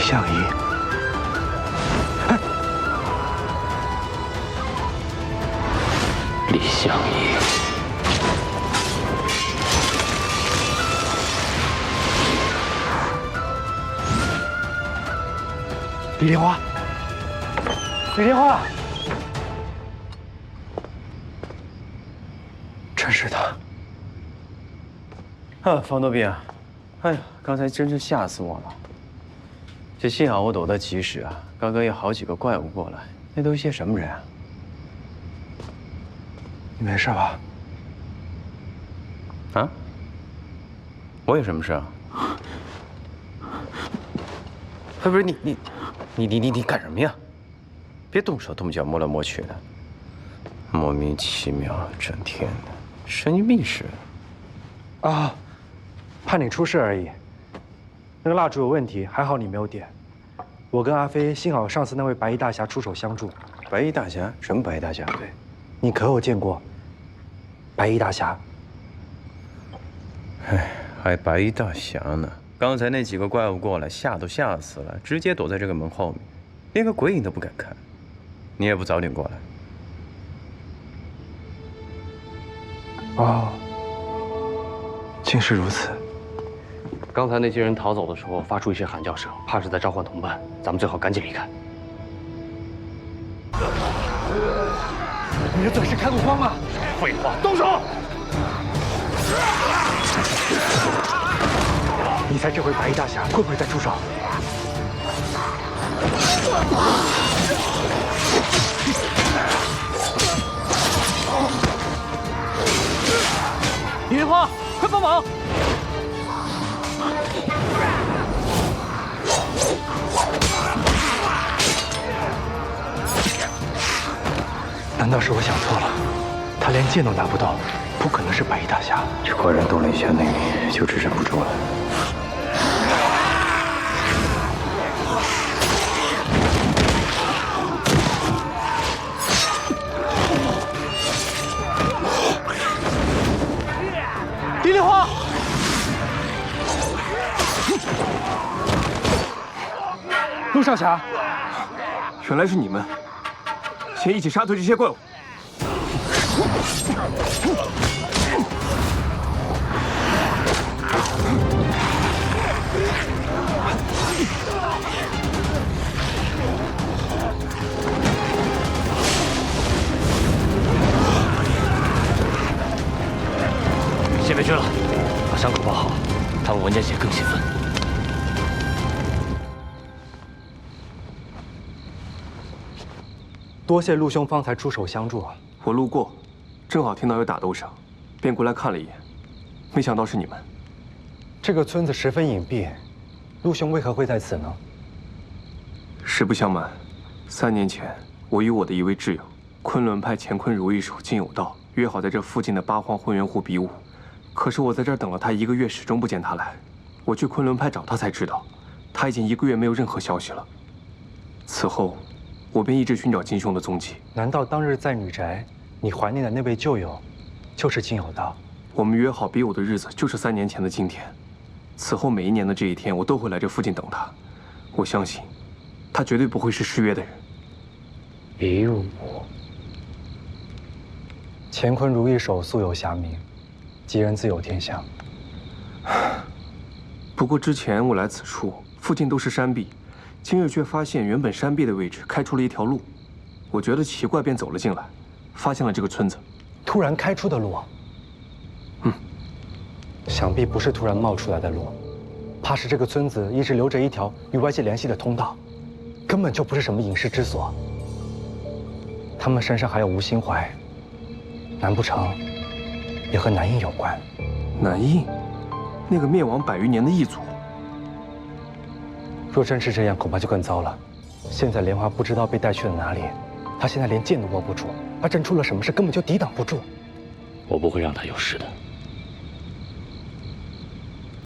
相夷。李相夷，李莲花，李莲花，真是的。啊，方多斌，哎呀，刚才真是吓死我了。这幸好我躲得及时啊，刚刚有好几个怪物过来，那都是些什么人啊？你没事吧？啊？我有什么事啊？哎，不是你你你你你你干什么呀？别动手动脚摸来摸去的，莫名其妙，整天的，神经病似的。啊，怕你出事而已。那个蜡烛有问题，还好你没有点。我跟阿飞幸好上次那位白衣大侠出手相助。白衣大侠？什么白衣大侠？对，你可有见过白衣大侠？哎，还白衣大侠呢？刚才那几个怪物过来，吓都吓死了，直接躲在这个门后面，连个鬼影都不敢看。你也不早点过来。哦，竟是如此。刚才那些人逃走的时候发出一些喊叫声，怕是在召唤同伴。咱们最好赶紧离开。你的嘴是开过光吗？废话，动手！你猜这回白衣大侠会不会再出手？李莲花，快帮忙！难道是我想错了？他连剑都拿不到，不可能是白衣大侠。这果然动了一下内力，就支撑不住了。李莲花，陆少侠，原来是你们，先一起杀退这些怪物。先别追了，把伤口包好，他们闻见血更兴奋。多谢陆兄方才出手相助。我路过，正好听到有打斗声，便过来看了一眼，没想到是你们。这个村子十分隐蔽，陆兄为何会在此呢？实不相瞒，三年前我与我的一位挚友，昆仑派乾坤如意手金有道，约好在这附近的八荒混元湖比武。可是我在这儿等了他一个月，始终不见他来。我去昆仑派找他，才知道他已经一个月没有任何消息了。此后，我便一直寻找金兄的踪迹。难道当日在女宅，你怀念的那位旧友，就是金有道？我们约好比武的日子就是三年前的今天。此后每一年的这一天，我都会来这附近等他。我相信，他绝对不会是失约的人。比武，乾坤如意手素有侠名。吉人自有天相。不过之前我来此处，附近都是山壁，今日却发现原本山壁的位置开出了一条路，我觉得奇怪，便走了进来，发现了这个村子。突然开出的路？嗯，想必不是突然冒出来的路，怕是这个村子一直留着一条与外界联系的通道，根本就不是什么隐世之所。他们身上还有吴心怀，难不成？也和南印有关。南印，那个灭亡百余年的异族。若真是这样，恐怕就更糟了。现在莲花不知道被带去了哪里，她现在连剑都握不住，她真出了什么事，根本就抵挡不住。我不会让她有事的。